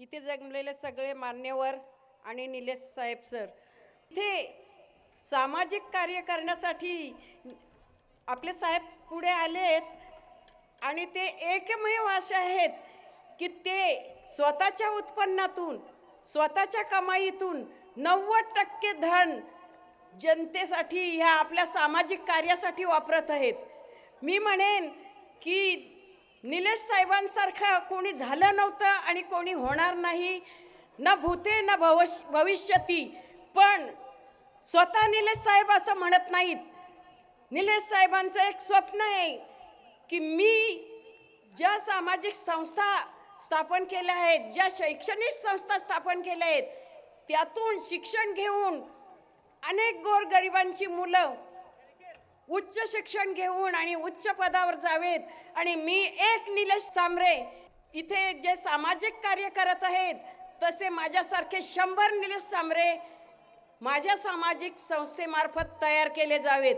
इथे जमलेले सगळे मान्यवर आणि निलेश साहेब सर. इथे सामाजिक कार्य करण्यासाठी आपले साहेब पुढे आलेत आणि ते एकमेव असे आहेत की ते स्वतःच्या उत्पन्नातून स्वतःच्या कमाईतून नव्वद टक्के धन जनतेसाठी ह्या आपल्या सामाजिक कार्यासाठी वापरत आहेत. मी म्हणेन की निलेश साहेबांसारखं कोणी झालं नव्हतं आणि कोणी होणार नाही न भूते न भवश भविष्यती. पण स्वतः निलेश साहेब असं म्हणत नाहीत. निलेश साहेबांचं एक स्वप्न आहे की मी ज्या सामाजिक संस्था स्थापन केल्या आहेत ज्या शैक्षणिक संस्था स्थापन केल्या आहेत त्यातून शिक्षण घेऊन अनेक गोरगरिबांची मुलं उच्च शिक्षण घेऊन आणि उच्च पदावर जावेत. आणि मी एक निलेश सामरे इथे जे सामाजिक कार्य करत आहेत तसे माझ्यासारखे शंभर निलेश सामरे माझ्या सामाजिक संस्थेमार्फत तयार केले जावेत.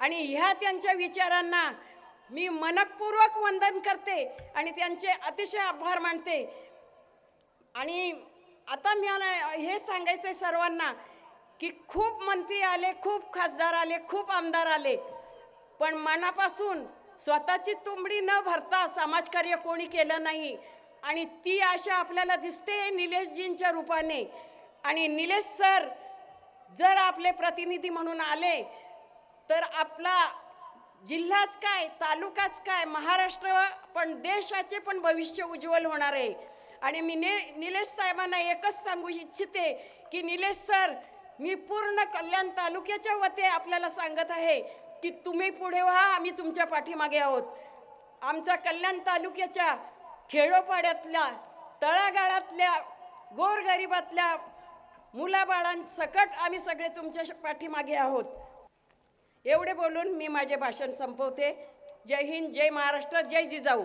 आणि ह्या त्यांच्या विचारांना मी मनपूर्वक वंदन करते आणि त्यांचे अतिशय आभार मानते. आणि आता मला हे सांगायचं आहे सर्वांना की खूप मंत्री आले खूप खासदार आले खूप आमदार आले. पण मनापासून स्वतःची तुंबडी न भरता समाजकार्य कोणी केलं नाही. आणि ती आशा आपल्याला दिसते निलेशजींच्या रूपाने. आणि निलेश सर जर आपले प्रतिनिधी म्हणून आले तर आपला जिल्हाच काय तालुकाच काय महाराष्ट्र पण देशाचे पण भविष्य उज्ज्वल होणार आहे. आणि मी ने निलेश साहेबांना एकच सांगू इच्छिते की निलेश सर मी पूर्ण कल्याण तालुक्याच्या वते आपल्याला सांगत आहे की तुम्ही पुढे व्हा आम्ही तुमच्या पाठीमागे आहोत. आमच्या कल्याण तालुक्याच्या खेडोपाड्यातल्या तळागाळातल्या गोरगरिबातल्या मुलाबाळांसकट आम्ही सगळे तुमच्या पाठीमागे आहोत. एवढे बोलून मी माझे भाषण संपवते. जय हिंद जय महाराष्ट्र जय जिजाऊ.